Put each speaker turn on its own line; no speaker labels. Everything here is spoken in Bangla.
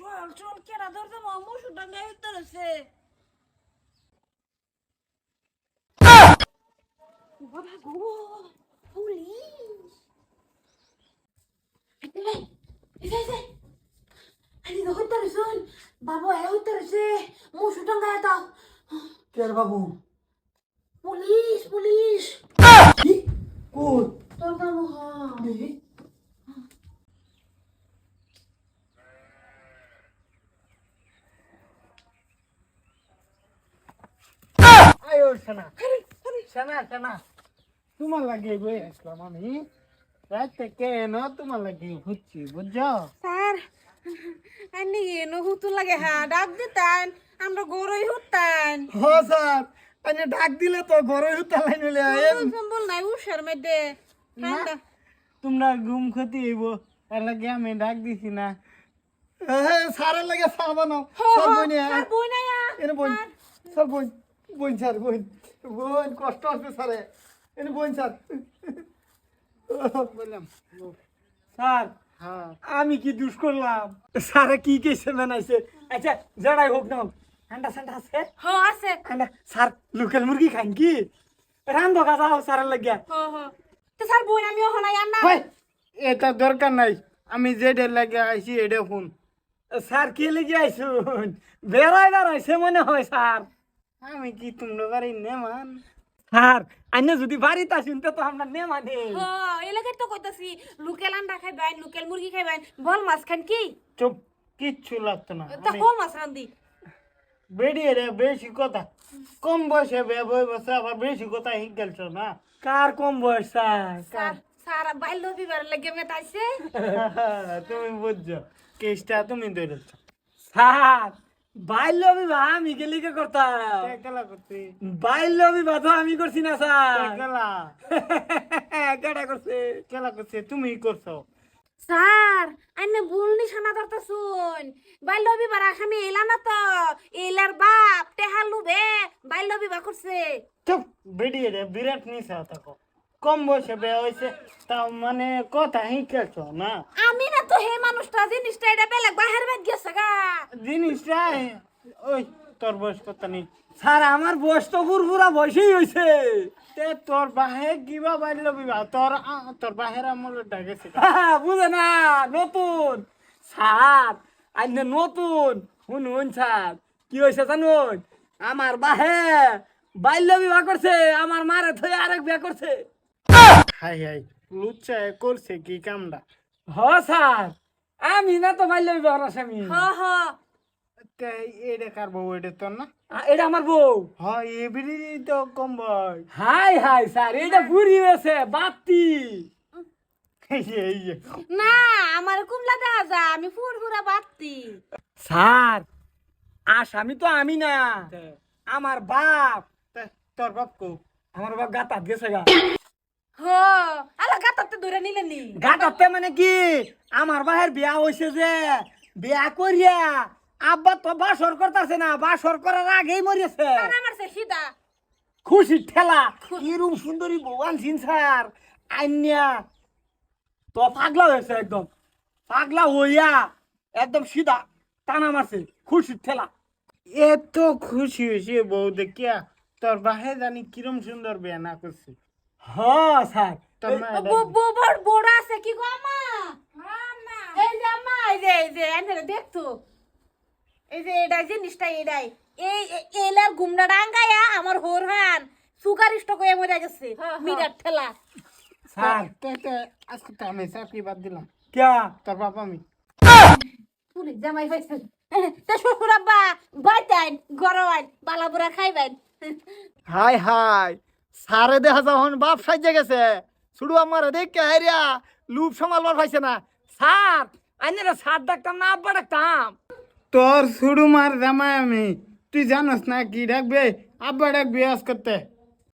চল চল কেডা ধরতে মামু সুটা গায়ে উত্তরেছে বাবা গো পুলিশ। আরে তো উত্তরেছন বাবা এ উত্তরেছে মু সুটা গায়ে দাও
কের বাবু?
Police police.
কি কই?
তোর দাম হা
তোমার লাগে বই আসলাম আমি। রাতে কেন তোমার লাগে হচ্ছি বুঝছ?
স্যার আনি এনো হুতু লাগে হ্যাঁ ডাক দিতেন আমরা গরই হুতান
হ স্যার আমি ডাক দিলে তো
সম্বল নাই উষার মধ্যে
তোমরা ঘুম ক্ষতি হইব এর লাগে আমি ডাক দিছি না। হ্যাঁ স্যারের লাগে বানাও। স্যার বই
স্যার বই নাই
এনে বোন স্যার বোন বোন বোন বোন কষ্ট আছে স্যারে। এনে বোন স্যার। বললাম স্যার
হ্যাঁ।
আমি কি দুষ করলাম? স্যারে কি কেসে বানাইছে? আচ্ছা জড়াই হোক না হোক ঠান্ডা ঠান্ডা আছে?
হ আছে।
ঠান্ডা স্যার লোকাল মুরগি খান কি রান্ধো কাজা হোক স্যারের লাগিয়া।
হ হ তো স্যার বই আমি ওখানে আনা
ভাই এটা দরকার নাই। আমি যেটা লাগে আইছি এটা শুন
স্যার কি লেগে আইসুন? বেড়াই বেড়াইছে মনে হয় স্যার।
আমি কি তোমরা বাড়ি নেমান
স্যার আইনে যদি বাড়িতে আসুন তো তো আমরা নে মানে
হ এলাকায় তো কইতাছি লোকেল আন্ডা খাইবেন লোকেল মুরগি খাইবেন বল মাছ খান কি?
চুপ কিচ্ছু লাগতো না।
তা
আমি
মাছ রান্ধি।
বেরিয়ে রে বেশি কথা। কম বয়সে বে বই বসে আবার বেশি কথা হিক গেলছ না?
কার কম বয়স স্যার?
স্যার বাল্য বিবার লাগে মেটাইছে
তুমি বুঝছ কেসটা তুমি ধরেছ
স্যার বাল্য বিবাহ আমি গেলি কে করতাম বাল্য বিবাহ তো আমি করছি না স্যার। কেটা করছে?
কেলা করছে তুমি করছ।
স্যার আইনে ভুল নিশানা ধরতে শুন বাল্য বিবার আসামি এলা না তো। এলার বাপ টেহালু বে বাল্য বিবাহ করছে।
চুপ বেরিয়ে রে বিরাট নিশা থাকো। কম বয়সে বে হয়েছে তাও মানে কথা হিকেছ না?
আমি না তো হে মানুষটা জিনিসটা এটা বেলেগ বাহির বেদ গেছে গা।
জিনিসটা ওই তোর বয়স কত নেই
স্যার আমার বয়স তো পুরপুরা বয়সই হয়েছে
তে তোর বাহে কিবা বাড়ল বিবাহ তোর তোর বাহের আমল ডাকেছে
বুঝে না নতুন। স্যার আইনে নতুন। শুনুন স্যার কি হয়েছে জানুন? আমার বাহে বাল্য বিবাহ করছে আমার মারে থয়ে আরেক বিয়া করছে।
হাই হাই লুচ্চা করছে কি কামটা
হ স্যার। আমি না তো বাল্য বিবাহ আসামি
হ হ।
তে এটা কার বউ এটা তোর না?
এটা আমার বউ।
হ্যাঁ এবিরি তো কম বয়স।
হাই হাই স্যার এটা বুড়ি হয়েছে বাতি।
না আমার কুমলা দেখা যা আমি ফুরফুরা বাত্তি।
স্যার আসামি তো আমি না। আমার বাপ।
তে তোর বাপ কো?
আমার বাপ গাতাত গেছে গা।
হ আলা ধরে নিলে নি?
গাতাতে মানে কি? আমার বাহের বিয়া হয়েছে যে বিয়া করিয়া আব্বা তো বাসর করতেছে না বাসর করার আগেই মরিয়েছে।
তার আমার সে সিদা
খুশি ঠেলা কিরম সুন্দরী ভগবান সিন স্যার। আইনিয়া তো পাগলা হয়েছে একদম। পাগলা হইয়া একদম সিধা টানা মারছে খুশি ঠেলা।
এত খুশি হয়েছে বউ দেখিয়া তোর বাহে জানি কিরম সুন্দর বিয়া না করছে।
হ স্যার।
বড়। আছে কি গো এই যে এই যে এই যে এনে দেখতো এই যে এটা জিনিসটা এটাই এই এলার ডাঙ্গায়া আমার হোর হান সুগার স্টক হয়ে মরে গেছে মিটার ঠেলা।
স্যার।
তে তে আজকে তো আমি চাকরি বাদ দিলাম।
ক্যা?
তোর বাপ আমি।
পুলিশ জামাই হয়েছে। তে শ্বশুর আব্বা বাইতেন গরম বালাবুরা খাইবেন।
হাই হাই। সারে দেখা যখন বাপ সাইজে গেছে। শুধু আমার দেখে হেরিয়া লুপ সামালবার পাইছে না? স্যার, আইনের সার ডাকতাম না, আব্বা ডাকতাম।
তোর শুরু মার জামাই আমি। তুই জানোস না কি ডাকবে? আব্বা ডাকবি আজ করতে।